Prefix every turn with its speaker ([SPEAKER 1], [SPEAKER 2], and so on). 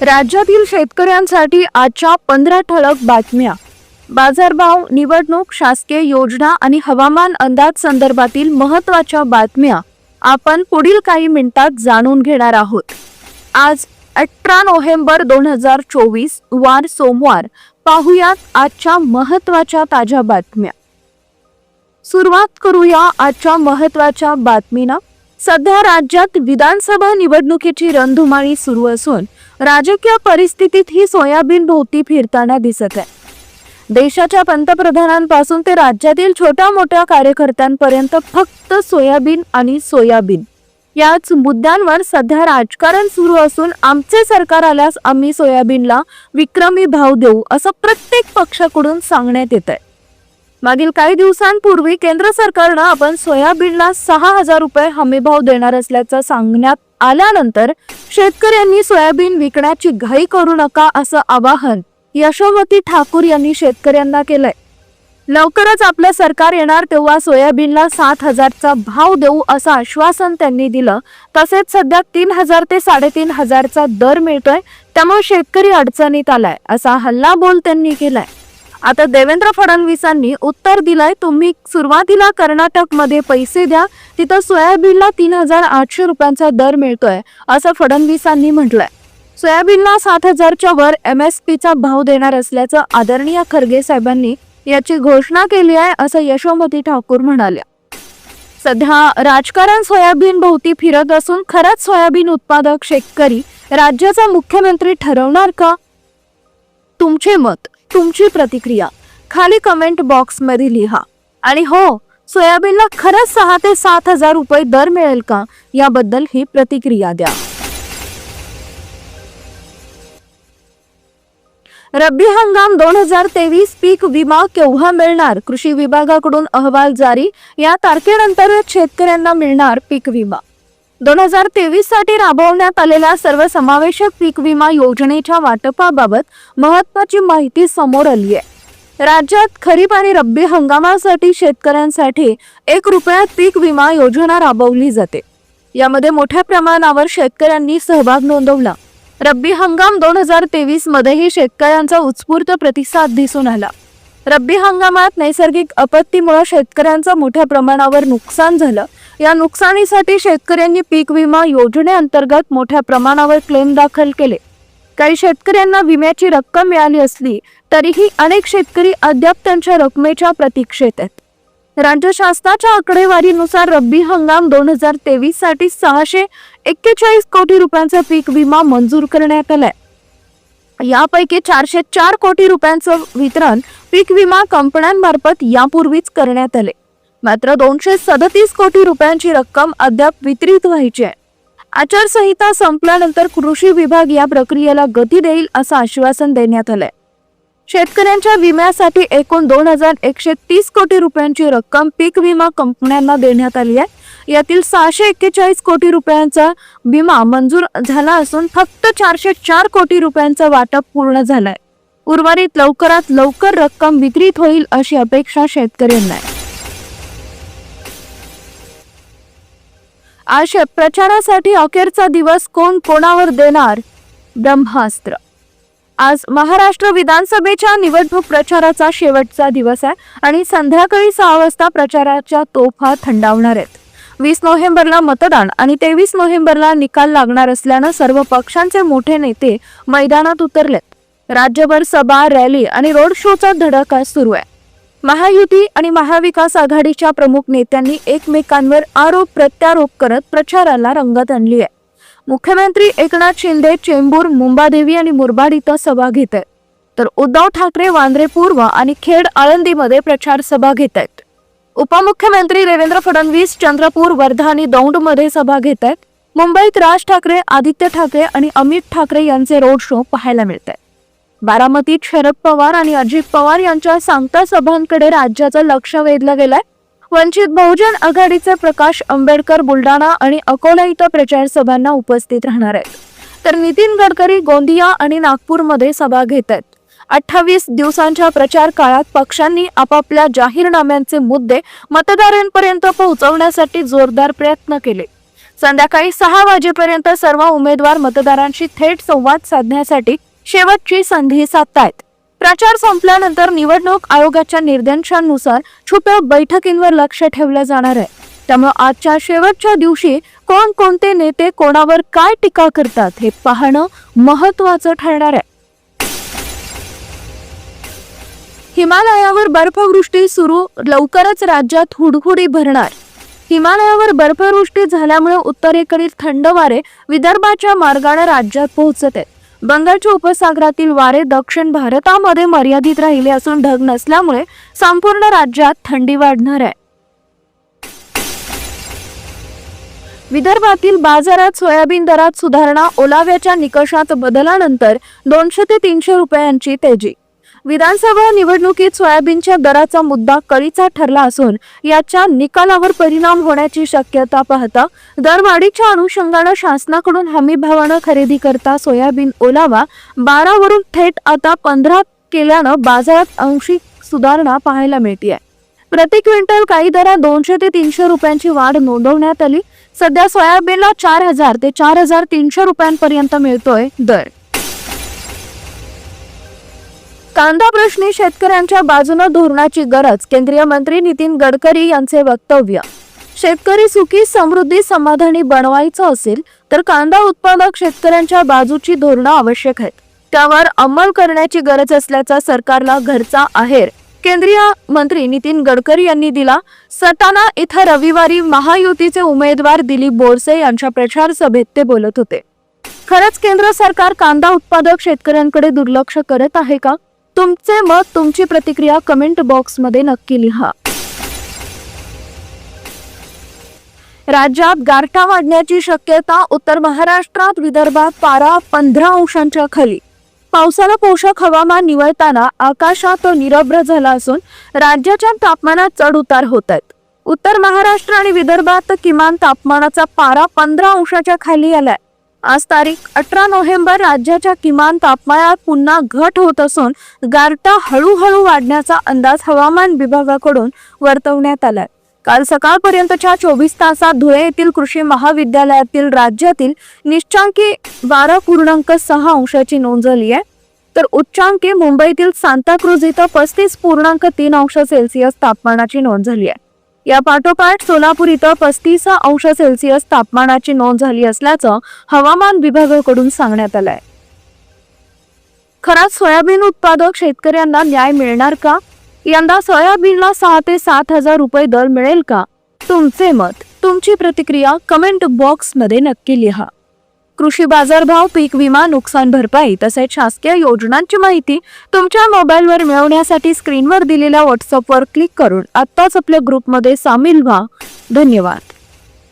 [SPEAKER 1] राज्यातील शेतकऱ्यांसाठी आजच्या पंधरा ठळक बातम्या. बाजारभाव निवडणूक शासकीय योजना आणि हवामान अंदाज संदर्भातील महत्त्वाच्या बातम्या आपण पुढील काही मिनिटात जाणून घेणार आहोत. आज अठरा नोव्हेंबर दोन हजार चोवीस वार सोमवार. पाहुयात आजच्या महत्त्वाच्या ताज्या बातम्या. सुरुवात करूया आजच्या महत्त्वाच्या बातमीनं. सध्या राज्यात विधानसभा निवडणुकीची रणधुमाळी सुरू असून राजकीय परिस्थितीत ही सोयाबीन भोवती फिरताना दिसत आहे. देशाच्या पंतप्रधानांपासून ते राज्यातील छोट्या मोठ्या कार्यकर्त्यांपर्यंत फक्त सोयाबीन आणि सोयाबीन. याच मुद्द्यांवर सध्या राजकारण सुरू असून आमचे सरकार आल्यास आम्ही सोयाबीनला विक्रमी भाव देऊ असं प्रत्येक पक्षाकडून सांगण्यात येत आहे मागील काही दिवसांपूर्वी केंद्र सरकारनं आपण सोयाबीनला सहा हजार रुपये हमीभाव देणार असल्याचं सांगण्यात आल्यानंतर शेतकऱ्यांनी सोयाबीन विकण्याची घाई करू नका असं आवाहन यशोमती ठाकूर यांनी शेतकऱ्यांना केलंय. लवकरच आपलं सरकार येणार तेव्हा सोयाबीनला सात हजारचा भाव देऊ असं आश्वासन त्यांनी दिलं. तसेच सध्या तीन हजार ते साडेतीन हजारचा दर मिळतोय. त्यामुळे शेतकरी अडचणीत आलाय असा हल्लाबोल त्यांनी केलाय. आता देवेंद्र फडणवीसांनी उत्तर दिलंय तुम्ही सुरुवातीला कर्नाटकमध्ये पैसे द्या तिथं सोयाबीनला तीन हजार आठशे रुपयांचा दर मिळतोय असं फडणवीसांनी म्हटलंय. सोयाबीनला सात हजारच्या वर एम एस पीचा भाव देणार असल्याचं आदरणीय खरगे साहेबांनी याची घोषणा केली आहे असं यशोमती ठाकूर म्हणाल्या. सध्या राजकारण सोयाबीन भोवती फिरत असून खरंच सोयाबीन उत्पादक शेतकरी राज्याचा मुख्यमंत्री ठरवणार का? तुमचे मत? तुमची प्रतिक्रिया खाली कमेंट बॉक्समध्ये लिहा. आणि हो सोयाबीनला खरंच सहा ते सात हजार रुपये दर मिळेल का? याबद्दल ही प्रतिक्रिया द्या. रब्बी हंगाम दोन हजार तेवीस पीक विमा केव्हा मिळणार? कृषी विभागाकडून अहवाल जारी. या तारखेनंतर शेतकऱ्यांना मिळणार पीक विमा. दोन हजार तेवीससाठी राबवण्यात आलेल्या सर्वसमावेशक पीक विमा योजनेच्या वाटपाबाबत महत्वाची माहिती समोर आली आहे. राज्यात खरीप आणि रब्बी हंगामासाठी शेतकऱ्यांसाठी एक रुपयात पीक विमा योजना राबवली जाते. यामध्ये मोठ्या प्रमाणावर शेतकऱ्यांनी सहभाग नोंदवला. रब्बी हंगाम दोन हजार तेवीस मध्येही शेतकऱ्यांचा उत्स्फूर्त प्रतिसाद दिसून आला. रब्बी हंगामात नैसर्गिक आपत्तीमुळे शेतकऱ्यांचं मोठ्या प्रमाणावर नुकसान झालं. या नुकसानीसाठी शेतकऱ्यांनी पीक विमा योजनेअंतर्गत मोठ्या प्रमाणावर क्लेम दाखल केले. काही शेतकऱ्यांना विम्याची रक्कम मिळाली असली तरीही अनेक शेतकरी अद्याप त्यांच्या रकमेच्या प्रतीक्षेत आहेत. राज्य शासनाच्या आकडेवारीनुसार रब्बी हंगाम दोन हजार तेवीससाठी सहाशे एक्केचाळीस कोटी रुपयांचा पीक विमा मंजूर करण्यात आलाय. यापैकी चारशे चार कोटी रुपयांचं वितरण पीक विमा कंपन्यांमार्फत यापूर्वीच करण्यात आले. मात्र दोनशे सदतीस कोटी रुपयांची रक्कम अद्याप वितरित व्हायची आहे. आचारसंहिता संपल्यानंतर कृषी विभाग या प्रक्रियेला गती देईल असं आश्वासन देण्यात आलंय. शेतकऱ्यांच्या विम्यासाठी एकूण दोन हजार एकशे तीस कोटी रुपयांची रक्कम पीक विमा कंपन्यांना देण्यात आली आहे. यातील सहाशे एक्केचाळीस कोटी रुपयांचा विमा मंजूर झाला असून फक्त चारशे चार कोटी रुपयांचा वाटप पूर्ण झालाय. उर्वरित लवकरात लवकर रक्कम वितरित होईल अशी अपेक्षा शेतकऱ्यांना आहे. आज प्रचारासाठी अखेरचा दिवस कोण कोणावर देणार? ब्रह्मास्त्र आज महाराष्ट्र विधानसभेच्या निवडणूक प्रचाराचा शेवटचा दिवस आहे आणि संध्याकाळी सहा वाजता प्रचाराच्या तोफा थंडावणार आहेत. वीस नोव्हेंबरला मतदान आणि तेवीस नोव्हेंबरला निकाल लागणार असल्यानं सर्व पक्षांचे मोठे नेते मैदानात उतरलेत. राज्यभर सभा रॅली आणि रोड शोचा धडाका सुरू आहे. महायुती आणि महाविकास आघाडीच्या प्रमुख नेत्यांनी एकमेकांवर आरोप प्रत्यारोप करत प्रचाराला रंगत आणली आहे. मुख्यमंत्री एकनाथ शिंदे चेंबूर मुंबादेवी आणि मुरबाड इथं सभा घेत आहेत तर उद्धव ठाकरे वांद्रे पूर्व आणि खेड आळंदीमध्ये प्रचार सभा घेत आहेत उपमुख्यमंत्री देवेंद्र फडणवीस चंद्रपूर वर्धा आणि दौंडमध्ये सभा घेत आहेत मुंबईत राज ठाकरे आदित्य ठाकरे आणि अमित ठाकरे यांचे रोड शो पाहायला मिळत आहेत बारामतीत शरद पवार आणि अजित पवार यांच्या सांगता सभांकडे राज्याचं लक्ष वेधलं गेलंय. वंचित बहुजन आघाडीचे प्रकाश आंबेडकर बुलढाणा आणि अकोला इथं प्रचार सभांना उपस्थित राहणार आहेत. तर नितीन गडकरी गोंदिया आणि नागपूरमध्ये सभा घेत आहेत. अठ्ठावीस दिवसांच्या प्रचार काळात पक्षांनी आपापल्या जाहीरनाम्यांचे मुद्दे मतदारांपर्यंत पोहोचवण्यासाठी जोरदार प्रयत्न केले. संध्याकाळी सहा वाजेपर्यंत सर्व उमेदवार मतदारांशी थेट संवाद साधण्यासाठी शेवटची संधी साधतायत. प्रचार संपल्यानंतर निवडणूक आयोगाच्या निर्देशांनुसार छुप्या बैठकींवर लक्ष ठेवलं जाणार आहे. त्यामुळे आजच्या शेवटच्या दिवशी कोणकोणते नेते कोणावर काय टीका करतात हे पाहणं महत्वाचं ठरणार आहे. हिमालयावर बर्फवृष्टी सुरू लवकरच राज्यात हुडहुडी भरणार. हिमालयावर बर्फवृष्टी झाल्यामुळे उत्तरेकडील थंड वारे विदर्भाच्या मार्गाने राज्यात पोहोचत आहेत. बंगालच्या उपसागरातील वारे दक्षिण भारतामध्ये मर्यादित राहिले असून ढग नसल्यामुळे संपूर्ण राज्यात थंडी वाढणार आहे. विदर्भातील बाजारात सोयाबीन दरात सुधारणा ओलाव्याच्या निकषात बदलानंतर दोनशे ते तीनशे रुपयांची तेजी. विधानसभा निवडणुकीत सोयाबीनच्या दराचा मुद्दा कळीचा ठरला असून याच्या निकालावर परिणाम होण्याची शक्यता पाहता दरवाढीच्या अनुषंगानं शासनाकडून हमी भावानं खरेदी करता सोयाबीन ओलावा बारावरून थेट आता पंधरा केल्यानं बाजारात आंशिक सुधारणा पाहायला मिळते प्रति क्विंटल काही दरात दोनशे ते तीनशे रुपयांची वाढ नोंदवण्यात आली. सध्या सोयाबीनला चार हजार ते चार हजार तीनशे रुपयांपर्यंत मिळतोय दर. कांदा प्रश्नी शेतकऱ्यांच्या बाजूनं धोरणाची गरज केंद्रीय मंत्री नितीन गडकरी यांचे वक्तव्य. शेतकरी सुखी समृद्धी समाधानी बनवायचं असेल तर कांदा उत्पादक शेतकऱ्यांच्या बाजूची धोरणं आवश्यक आहेत. त्यावर अंमल करण्याची गरज असल्याचा सरकारला घरचा आहेर. केंद्रीय मंत्री नितीन गडकरी यांनी दिला सटाणा इथं रविवारी महायुतीचे उमेदवार दिलीप बोरसे यांच्या प्रचार सभेत ते बोलत होते. खरंच केंद्र सरकार कांदा उत्पादक शेतकऱ्यांकडे दुर्लक्ष करत आहे का? तुमचे मत तुमची प्रतिक्रिया कमेंट बॉक्समध्ये नक्की लिहा. राज्यात गारठा वाढण्याची शक्यता उत्तर महाराष्ट्रात विदर्भात पारा पंधरा अंशांच्या खाली. पावसाला पोषक हवामान निवळताना आकाशात निरभ्र झाला असून राज्याच्या तापमानात चढ उतार होत आहेत. उत्तर महाराष्ट्र आणि विदर्भात किमान तापमानाचा पारा पंधरा अंशाच्या खाली आलाय. आज तारीख अठरा नोव्हेंबर राज्याच्या किमान तापमानात पुन्हा घट होत असून गारटा हळूहळू वाढण्याचा अंदाज हवामान विभागाकडून वर्तवण्यात आलाय. काल सकाळपर्यंतच्या चोवीस तासात धुळे येथील कृषी महाविद्यालयातील राज्यातील निश्चांकी बारा पूर्णांक सहा अंशाची नोंद झाली आहे. तर उच्चांकी मुंबईतील सांताक्रुझ इथं पस्तीस पूर्णांक तीन अंश सेल्सिअस तापमानाची नोंद झाली आहे. या पाठोपाठ सोलापूर इथं पस्तीस अंश सेल्सिअस तापमानाची नोंद झाली असल्याचं हवामान विभागाकडून सांगण्यात आलंय. खरंच सोयाबीन उत्पादक शेतकऱ्यांना न्याय मिळणार का? यंदा सोयाबीनला सहा ते सात हजार रुपये दर मिळेल का? तुमचे मत तुमची प्रतिक्रिया कमेंट बॉक्समध्ये नक्की लिहा. कृषी बाजारभाव पीक विमा नुकसान भरपाई तसेच शासकीय योजनांची माहिती तुमच्या मोबाईलवर मिळवण्यासाठी स्क्रीनवर दिलेल्या व्हॉट्सअपवर क्लिक करून आत्ताच आपल्या ग्रुपमध्ये सामील व्हा. धन्यवाद.